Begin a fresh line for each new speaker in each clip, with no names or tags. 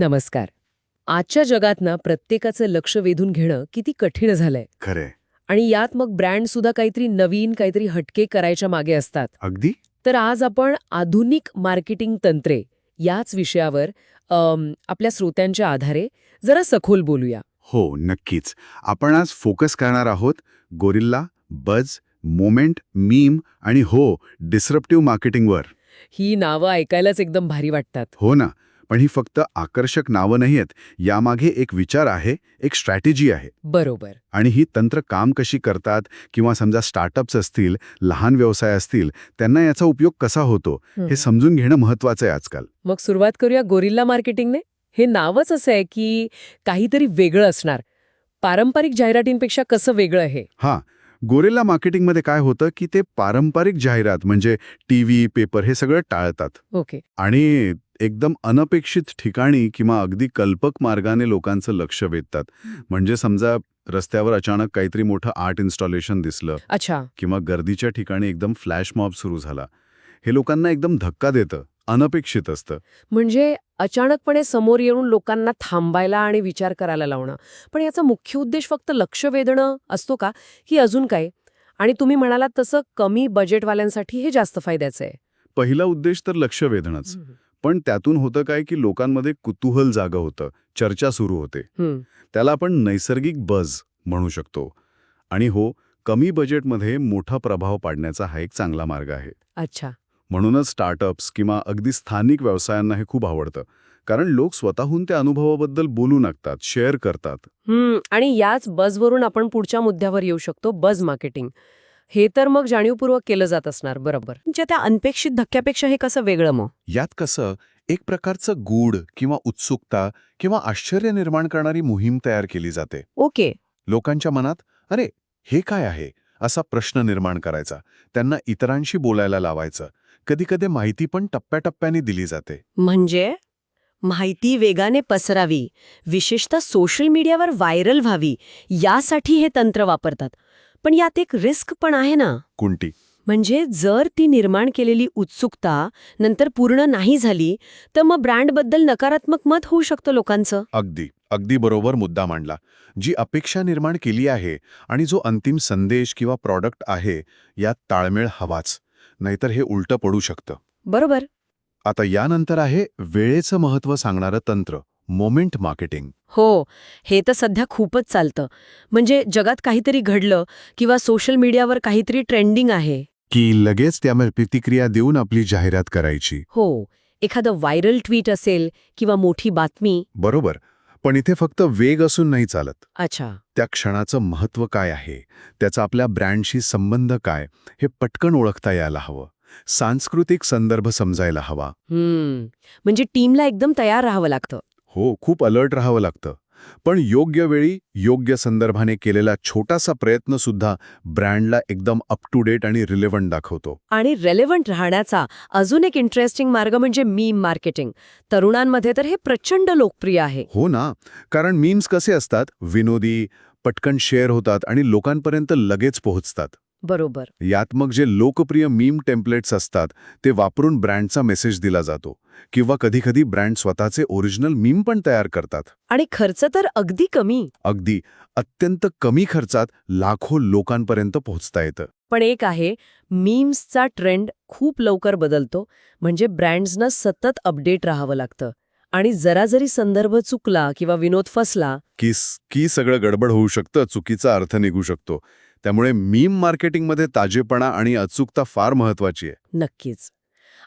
नमस्कार. आजच्या जगात ना प्रत्येकाचं लक्ष वेधून घेणं किती कठीण झालंय.
खरे
आणि यात मग ब्रँड सुद्धा काहीतरी नवीन काहीतरी हटके करायच्या मागे असतात.
अगदी?
तर आज आपण आधुनिक मार्केटिंग तंत्रे याच विषयावर अम, आपल्या श्रोत्यांच्या आधारे जरा सखोल बोलूया.
हो नक्कीच. आपण आज फोकस करणार आहोत गोरिल्ला बज मोमेंट मीम आणि हो डिसरप्टिव्ह मार्केटिंगवर.
ही नावं ऐकायलाच एकदम भारी वाटतात.
हो ना. पण ही फक्त आकर्षक नावं नाही आहेत. यामागे एक विचार आहे एक स्ट्रॅटेजी आहे.
बरोबर.
आणि ही तंत्र काम कशी करतात किंवा समजा स्टार्टअप्स असतील लहान व्यवसाय असतील त्यांना याचा उपयोग कसा होतो हे समजून घेणं महत्वाचं आहे आजकाल.
मग सुरुवात करूया गोरिल्ला मार्केटिंगने. हे नावच असं आहे की काहीतरी वेगळं असणार. पारंपरिक जाहिरातींपेक्षा कसं वेगळं आहे?
हां. गोरेला मार्केटिंगमध्ये काय होतं की ते पारंपरिक जाहिरात म्हणजे टी व्ही पेपर हे सगळं टाळतात.
ओके.
आणि एकदम अनपेक्षित ठिकाणी किंवा अगदी कल्पक मार्गाने लोकांचं लक्ष वेधतात. म्हणजे समजा रस्त्यावर अचानक काहीतरी मोठं आर्ट इन्स्टॉलेशन दिसलं
अच्छा.
किंवा गर्दीच्या ठिकाणी एकदम फ्लॅश मॉब सुरू झाला. हे लोकांना एकदम धक्का देतं अनपेक्षित असतं.
म्हणजे अचानकपणे समोर येऊन लोकांना थांबायला आणि विचार करायला लावणं. पण याचा मुख्य उद्देश फक्त लक्ष वेधणं असतो का? की अजून काय? आणि तुम्ही म्हणालात तसं कमी बजेटवाल्यांसाठी हे जास्त फायद्याचं आहे.
पहिला उद्देश तर लक्ष वेधणंच. पण त्यातून होतं काय की लोकांमध्ये कुतूहल जागं होतं चर्चा सुरू होते. त्याला आपण नैसर्गिक बज म्हणू शकतो. आणि हो कमी बजेटमध्ये मोठा प्रभाव पाडण्याचा हा एक चांगला मार्ग आहे.
अच्छा.
म्हणूनच स्टार्टअप्स किंवा अगदी स्थानिक व्यवसायांना हे खूप आवडतं. कारण लोक स्वतःहून त्या अनुभवाबद्दल बोलू लागतात शेअर करतात.
आणि याच बजवरून आपण पुढच्या मुद्द्यावर येऊ शकतो बज मार्केटिंग. हे तर मग जाणीवपूर्वक केलं जात असणार. बरोबर. म्हणजे त्या अनपेक्षित धक्क्यापेक्षा हे कसं वेगळं मग?
यात कसं एक प्रकारचं गूढ किंवा उत्सुकता किंवा आश्चर्य निर्माण करणारी मोहीम तयार केली जाते.
ओके.
लोकांच्या मनात अरे हे काय आहे? असा प्रश्न निर्माण करायचा. त्यांना इतरांशी बोलायला लावायचं. कधीकधी माहिती पण टप्प्याटप्प्याने दिली जाते.
म्हणजे? माहिती वेगाने पसरावी. विशेषतः सोशल मीडियावर व्हायरल व्हावी. यासाठी हे तंत्र वापरतात. पण यात एक रिस्क पण आहे ना.
कोणती?
म्हणजे जर ती निर्माण केलेली उत्सुकता नंतर पूर्ण नाही झाली तर मग ब्रँडबद्दल नकारात्मक मत होऊ शकतं लोकांचं.
अगदी. अगदी बरोबर मुद्दा मांडला. जी अपेक्षा निर्माण केली आहे आणि जो अंतिम संदेश किंवा प्रॉडक्ट आहे यात ताळमेळ हवाच. नाहीतर हे उलटं पडू शकतं.
बरोबर.
आता यानंतर आहे वेळेचं महत्त्व सांगणारं तंत्र. Moment marketing.
हो हे तर सध्या खूपच चालतं. म्हणजे जगात काहीतरी घडलं किंवा सोशल मीडियावर काहीतरी ट्रेंडिंग आहे.
की लगेच त्यामध्ये प्रतिक्रिया देऊन आपली जाहिरात करायची.
हो एखादं व्हायरल ट्विट असेल किंवा मोठी बातमी.
बरोबर पण इथे फक्त वेग असून नाही चालत.
अच्छा.
त्या क्षणाचं महत्त्व काय आहे? त्याचा आपल्या ब्रँडशी संबंध काय? हे पटकन ओळखता यायला हवं. सांस्कृतिक संदर्भ समजायला हवा.
म्हणजे टीमला एकदम तयार राहावं लागतं.
हो खूप अलर्ट राहावं लागतं. पण योग्य वेळी योग्य संदर्भाने केलेला छोटासा प्रयत्न सुद्धा ब्रँडला एकदम अप टू डेट आणि रिलेव्हंट दाखवतो.
आणि रेलेव्हंट राहण्याचा अजून एक इंटरेस्टिंग मार्ग म्हणजे मीम मार्केटिंग तरुणांमध्ये तर हे प्रचंड लोकप्रिय आहे.
हो ना. कारण मीम्स कसे असतात? विनोदी पटकन शेअर होतात आणि लोकांपर्यंत लगेच पोहोचतात.
बरोबर.
यात मग जे लोकप्रिय मीम टेम्पलेट्स असतात ते वापरून ब्रँडचा मेसेज दिला जातो किंवा कधीकधी ब्रँड स्वतःचे ओरिजिनल मीम पण तयार करतात.
आणि खर्च तर अगदी कमी.
अगदी. अत्यंत कमी खर्चात लाखो लोकांपर्यंत पोहोचता येतं.
पण एक आहे मीम्सचा ट्रेंड खूप लवकर बदलतो म्हणजे ब्रँड्सना सतत अपडेट राहावं लागतं. आणि जरा जरी संदर्भ चुकला किंवा विनोद फसला
की की सगळं गडबड होऊ शकतं चुकीचा अर्थ निघू शकतो. त्यामुळे मीम मार्केटिंगमध्ये ताजेपणा आणि अचूकता फार महत्वाची आहे.
नक्कीच.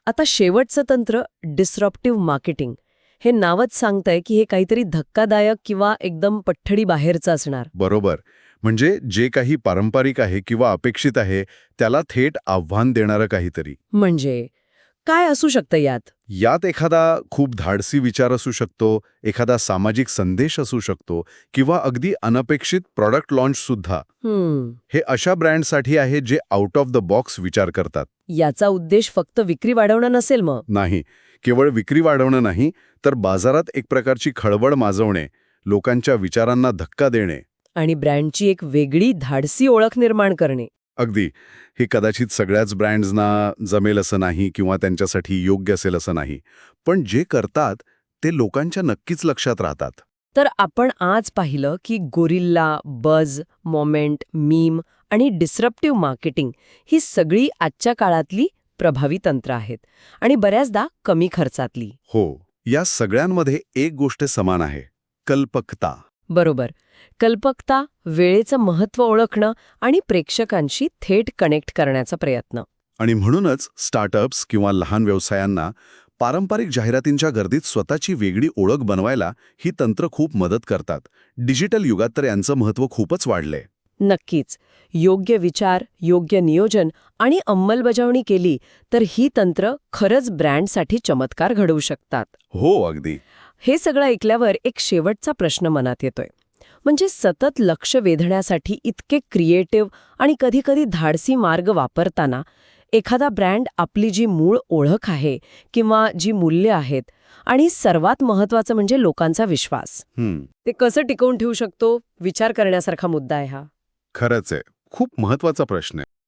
आता शेवटचं तंत्र डिस्रप्टिव्ह मार्केटिंग हे नावच सांगतंय की हे काहीतरी धक्कादायक किंवा एकदम पठ्ठडी बाहेरचं असणार.
बरोबर. म्हणजे जे काही पारंपरिक आहे किंवा अपेक्षित आहे त्याला थेट आव्हान देणारं काहीतरी.
म्हणजे? काय असू शकतं यात?
यात एखादा खूप धाडसी विचार असू शकतो एखादा सामाजिक संदेश असू शकतो किंवा अगदी अनपेक्षित प्रॉडक्ट लॉन्च सुद्धा. हे अशा ब्रँडसाठी आहे जे आउट ऑफ द बॉक्स विचार करतात.
याचा उद्देश फक्त विक्री वाढवणं नसेल मग.
नाही. केवळ विक्री वाढवणं नाही तर बाजारात एक प्रकारची खळबळ माजवणे लोकांच्या विचारांना धक्का देणे.
आणि ब्रँडची एक वेगळी धाडसी ओळख निर्माण करणे.
अगदी. हे कदाचित सगळ्याच ब्रँड्सना जमेल असं नाही किंवा त्यांच्यासाठी योग्य असेल असं नाही. पण जे करतात ते लोकांच्या नक्कीच लक्षात राहतात.
तर आपण आज पाहिलं की गोरिल्ला बज मोमेंट मीम आणि डिस्रप्टिव्ह मार्केटिंग ही सगळी आजच्या काळातली प्रभावी तंत्र आहेत आणि बऱ्याचदा कमी खर्चातली.
हो या सगळ्यांमध्ये एक गोष्ट समान आहे कल्पकता.
बरोबर. कल्पकता वेळेचं महत्त्व ओळखणं आणि प्रेक्षकांशी थेट कनेक्ट करण्याचा प्रयत्न.
आणि म्हणूनच स्टार्टअप्स किंवा लहान व्यवसायांना पारंपरिक जाहिरातींच्या गर्दीत स्वतःची वेगळी ओळख बनवायला ही तंत्र खूप मदत करतात. डिजिटल युगात तर यांचं महत्त्व खूपच वाढलंय.
नक्कीच. योग्य विचार योग्य नियोजन आणि अंमलबजावणी केली तर ही तंत्र खरंच ब्रँडसाठी चमत्कार घडवू शकतात.
हो अगदी.
हे सगळं ऐकल्यावर एक शेवटचा प्रश्न मनात येतोय. म्हणजे सतत लक्ष वेधण्यासाठी इतके क्रिएटिव्ह आणि कधीकधी धाडसी मार्ग वापरताना एखादा ब्रँड आपली जी मूळ ओळख आहे किंवा जी मूल्य आहेत आणि सर्वात महत्वाचं म्हणजे लोकांचा विश्वास. ते कसं टिकवून ठेवू शकतो? विचार करण्यासारखा मुद्दा आहे हा.
खरंच आहे. खूप महत्त्वाचा प्रश्न आहे.